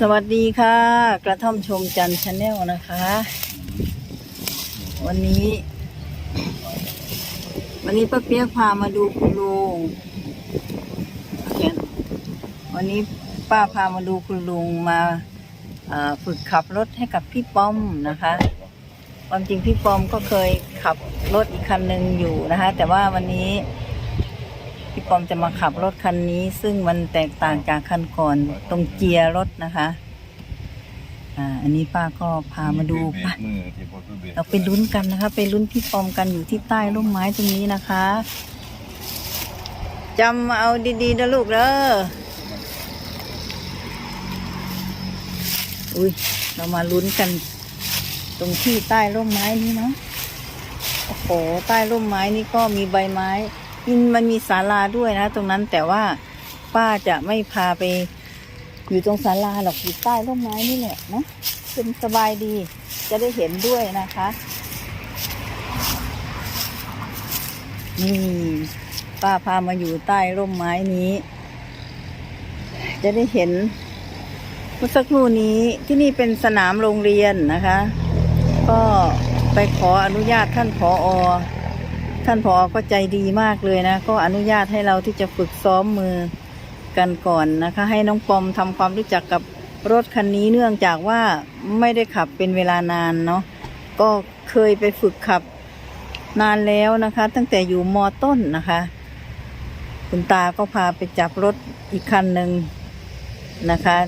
สวัสดีค่ะ กระท่อมชมจันชาแนลนะคะ วันนี้ วันนี้ป้าเปียกพามาดูคุณลุงวันนี้ป้าพามาดูคุณลุงมาฝึกขับรถให้กับพี่ป้อมนะคะ ความจริงพี่ป้อมก็เคยขับรถอีกคันหนึ่งอยู่นะคะ แต่ว่าวันนี้ พี่ปอมจะมาขับรถคันนี้ ซึ่งมันแตกต่างจากคันก่อนตรงเกียร์รถนะคะ อ่า อันนี้ป้าก็พามาดูเรไปกมือที่พอคือเราไปลุ้นกันนะคะ ไปลุ้นพี่ปอมกันอยู่ที่ใต้ร่มไม้ตรงนี้นะคะจำเอาดีๆนะลูกเด้ออุ้ยเรามาลุ้นกัน ตรงที่ใต้ร่มไม้นี้เนาะโอ้โหใต้ร่มไม้นี่ก็มีใบไม้ มันมันมีศาลาด้วยนะ ตรงนั้นแต่ว่าป้าจะไม่พาไป อยู่ตรงศาลาหรอกอยู่ใต้ร่มไม้นี่แหละนะเป็นสบายดีจะได้เห็นด้วยนะคะนี่ป้าพามาอยู่ใต้ร่มไม้นี้ จะได้เห็นเมื่อสักครู่นี้ที่นี่เป็นสนามโรงเรียนนะคะ ก็ไปขออนุญาตท่านผออ ท่านผอก็ใจดีมากเลยนะ ก็อนุญาตให้เราที่จะฝึกซ้อมมือกันก่อนนะคะ ให้น้องปอมทำความรู้จักกับรถคันนี้เนื่องจากว่าไม่ได้ขับเป็นเวลานานเนาะก็เคยไปฝึกขับนานแล้วนะคะ ตั้งแต่อยู่มอต้นนะคะ คุณตาก็พาไปจับรถอีกคันหนึ่งนะคะ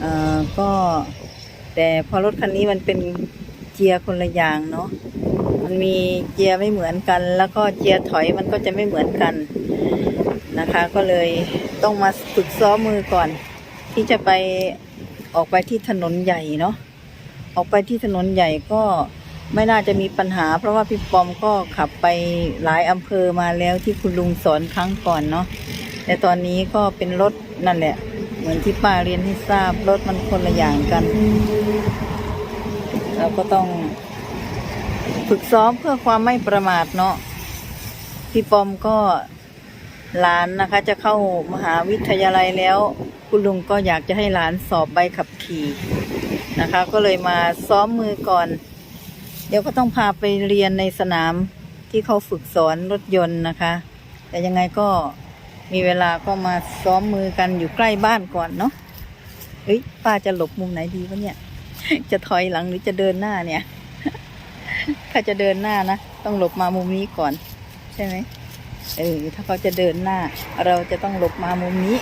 เอ่อก็แต่พอรถคันนี้มันเป็นเกียร์คนละอย่างเนาะ มันมีเกียร์ไม่เหมือนกัน แล้วก็เกียร์ถอยมันก็จะไม่เหมือนกันนะคะ ก็เลยต้องมาฝึกซ้อมมือก่อน ที่จะไปออกไปที่ถนนใหญ่เนาะออกไปที่ถนนใหญ่ก็ไม่น่าจะมีปัญหา เพราะว่าพี่ปอมก็ขับไปหลายอำเภอมาแล้วที่คุณลุงสอนครั้งก่อนเนาะแต่ตอนนี้ก็เป็นรถนั่นแหละ เหมือนที่ป้าเรียนให้ทราบรถมันคนละอย่างกัน เราก็ต้อง ฝึกซ้อมเพื่อความไม่ประมาทเนาะพี่ปอมก็หลานนะคะ จะเข้ามหาวิทยาลัยแล้ว คุณลุงก็อยากจะให้หลานสอบใบขับขี่นะคะ ก็เลยมาซ้อมมือก่อน เดี๋ยวก็ต้องพาไปเรียนในสนามที่เขาฝึกสอนรถยนต์นะคะ แต่ยังไงก็มีเวลาก็มาซ้อมมือกันอยู่ใกล้บ้านก่อนเนาะเฮ้ยป้าจะหลบมุมไหนดีวะเนี่ย จะถอยหลังหรือจะเดินหน้าเนี่ย ถ้าจะเดินหน้านะ ต้องหลบมามุมนี้ก่อน ใช่ไหมเออถ้าเขาจะเดินหน้า เราจะต้องหลบมามุมนี้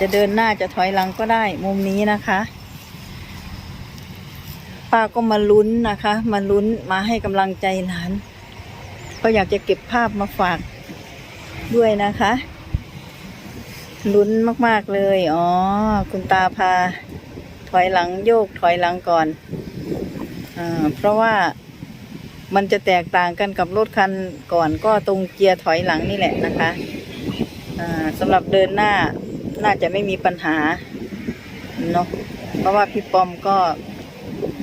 จะเดินหน้าจะถอยหลังก็ได้ มุมนี้นะคะป้าก็มาลุ้นนะคะ มาลุ้นมาให้กำลังใจหลาน ก็อยากจะเก็บภาพมาฝากด้วยนะคะลุ้นมาก ๆ เลย อ๋อ คุณตาพา ถอยหลังโยกถอยหลังก่อน อ่าเพราะว่ามันจะแตกต่างกันกับรถคันก่อนก็ตรงเกียร์ถอยหลังนี่แหละนะคะอ่าสำหรับเดินหน้าน่าจะไม่มีปัญหาเนาะเพราะว่าพี่ปอมก็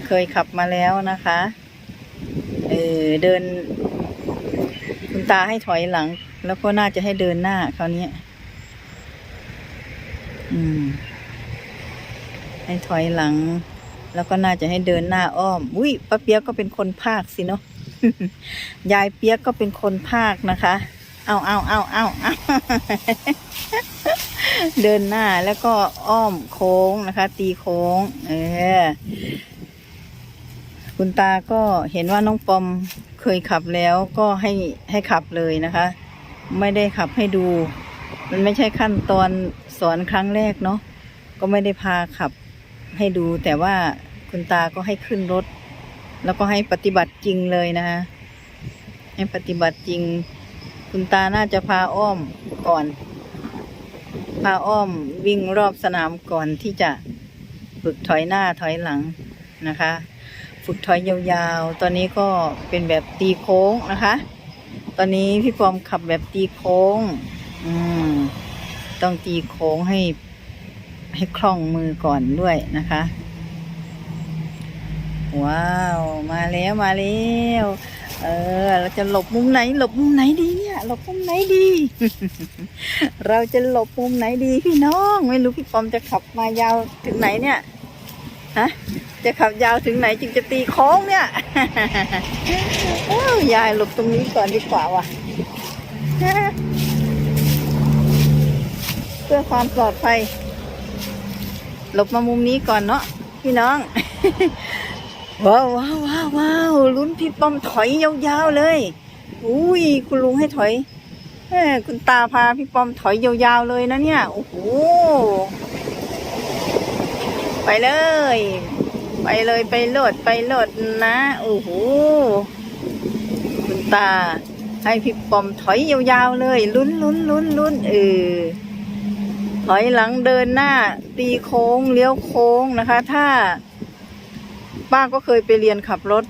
เคยขับมาแล้วนะคะเออเดิน คุณตาให้ถอยหลัง แล้วก็น่าจะให้เดินหน้าคราวนี้อืม ให้ถอยหลัง แล้วก็น่าจะให้เดินหน้าอ้อม อุ้ยป้าเปียกก็เป็นคนภาคสิเนาะ ยายเปียกก็เป็นคนภาคนะคะ เอาเอาเอาเอาเอาเดินหน้าแล้วก็อ้อมโค้งนะคะ ตีโค้ง เออ คุณตาก็เห็นว่าน้องปอมเคยขับแล้วก็ให้ให้ขับเลยนะคะ ไม่ได้ขับให้ดู มันไม่ใช่ขั้นตอนสอนครั้งแรกเนาะ ก็ไม่ได้พาขับให้ดูแต่ว่า คุณตาก็ให้ขึ้นรถ แล้วก็ให้ปฏิบัติจริงเลยนะคะให้ปฏิบัติจริง คุณตาน่าจะพาอ้อมก่อน พาอ้อมวิ่งรอบสนามก่อนที่จะฝึกถอยหน้าถอยหลังนะคะ ฝึกถอยยาวๆ ตอนนี้ก็เป็นแบบตีโค้งนะคะ ตอนนี้พี่ปอมขับแบบตีโค้ง อืมต้องตีโค้งให้ให้คล่องมือก่อนด้วยนะคะ ว้าว มาแล้วมาแล้วเออ เราจะหลบมุมไหน หลบมุมไหนดีเนี่ย หลบมุมไหนดี เราจะหลบมุมไหนดีพี่น้อง ไม่รู้พี่ปอมจะขับมายาวถึงไหนเนี่ยฮะจะขับยาวถึงไหนจึงจะตีโค้งเนี่ยโอ้ยายหลบตรงนี้ก่อนดีกว่าว่ะเพื่อความปลอดภัยหลบมามุมนี้ก่อนเนาะพี่น้อง ว้าวว้าวว้าววาวลุ้นพี่ป้อมถอยยาวๆเลย อุ้ยคุณลุงให้ถอยเอ้คุณตาพาพี่ป้อมถอยยาวๆเลยนะเนี่ย โอ้โห ไปเลย ไปเลยไปโหลดไปโหลดนะ โอ้โห คุณตา ให้พี่ป้อมถอยยาวๆเลย ลุ้นลุ้นลุ้นลุ้นเออถอยหลังเดินหน้า ตีโค้งเลี้ยวโค้งนะคะ ถ้า ป้าก็เคยไปเรียนขับรถ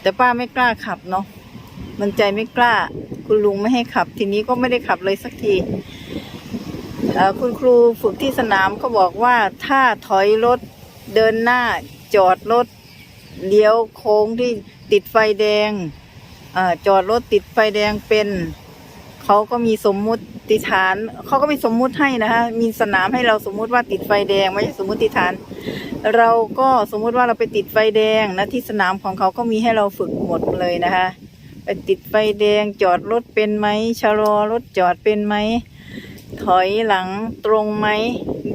แต่ป้าไม่กล้าขับเนาะมันใจไม่กล้า คุณลุงไม่ให้ขับ ทีนี้ก็ไม่ได้ขับเลยสักทีคุณครูฝึกที่สนามเขาบอกว่าถ้าถอยรถเดินหน้าจอดรถเลี้ยวโค้งที่ติดไฟแดงอจอดรถติดไฟแดงเป็น เขาก็มีสมมุติฐานเขาก็มีสมมุติให้นะคะมีสนามให้เราสมมุติว่าติดไฟแดงไม่ใช่สมมุติฐาน เราก็สมมุติว่าเราไปติดไฟแดงนะที่สนามของเขาก็มีให้เราฝึกหมดเลยนะคะไปติดไฟแดงจอดรถเป็นไหมชะลอรถจอดเป็นไหมถอยหลังตรงไหม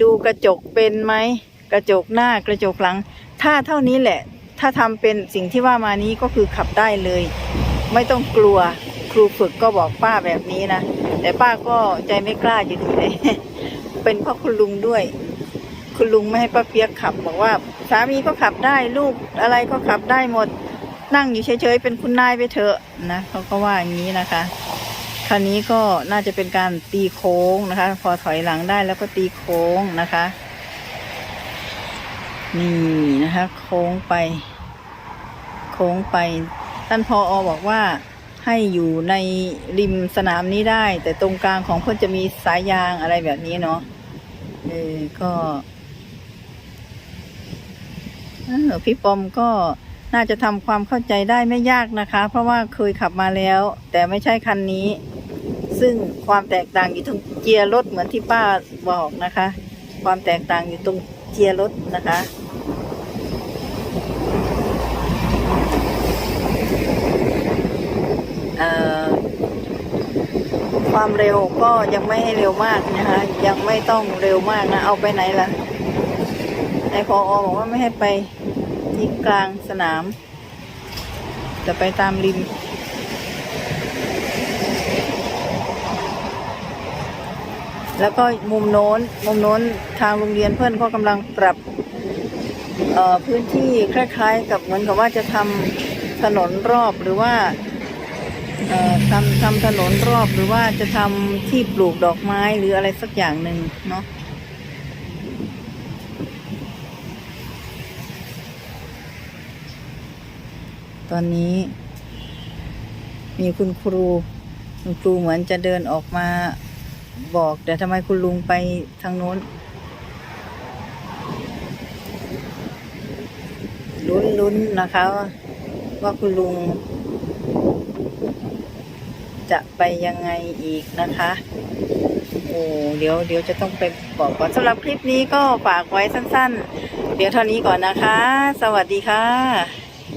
ดูกระจกเป็นไหมกระจกหน้ากระจกหลัง ถ้าเท่านี้แหละ ถ้าทำเป็นสิ่งที่ว่ามานี้ก็คือขับได้เลย ไม่ต้องกลัว ครูฝึกก็บอกป้าแบบนี้นะ แต่ป้าก็ใจไม่กล้าอยู่ดีเลย เป็นเพราะคุณลุงด้วย คุณลุงไม่ให้ป้าเปียกขับ บอกว่า สามีก็ขับได้ลูกอะไรก็ขับได้หมด นั่งอยู่เฉยๆเป็นคุณนายไปเถอะนะเขาก็ว่าอย่างนี้นะคะคราวนี้ก็น่าจะเป็นการตีโค้งนะคะ พอถอยหลังได้แล้วก็ตีโค้งนะคะ นี่นะคะ โค้งไป โค้งไปท่านพออบอกว่า ให้อยู่ในริมสนามนี้ได้ แต่ตรงกลางของเพื่อนจะมีสายยางอะไรแบบนี้เนาะเออก็พี่ปอมก็น่าจะทำความเข้าใจได้ไม่ยากนะคะ เพราะว่าเคยขับมาแล้ว แต่ไม่ใช่คันนี้ ซึ่งความแตกต่างอยู่ตรงเกียร์รถเหมือนที่ป้าบอกนะคะ ความแตกต่างอยู่ตรงเกียร์รถนะคะ เอ่อ ความเร็วก็ยังไม่ให้เร็วมากนะคะ ยังไม่ต้องเร็วมากนะ เอาไปไหนล่ะนายพออบอกว่าไม่ให้ไปที่กลางสนาม จะไปตามริมแล้วก็มุมโน้น มุมโน้นทางโรงเรียนเพื่อนก็กำลังปรับพื้นที่คล้ายๆ กับเหมือนกับว่าจะทำถนนรอบหรือว่า ทำทำถนนรอบหรือว่าจะทำที่ปลูกดอกไม้หรืออะไรสักอย่างหนึ่งเนาะตอนนี้ มีคุณครูคุณครูเหมือนจะเดินออกมาบอก แต่ทำไมคุณลุงไปทางโน้นลุ้นลุ้นนะคะ ว่าคุณลุง จะไปยังไงอีกนะคะ โอ้เดี๋ยวเดี๋ยวจะต้องไปบอกก่อนสำหรับคลิปนี้ก็ฝากไว้สั้น ๆ เดี๋ยวเท่านี้ก่อนนะคะ สวัสดีค่ะ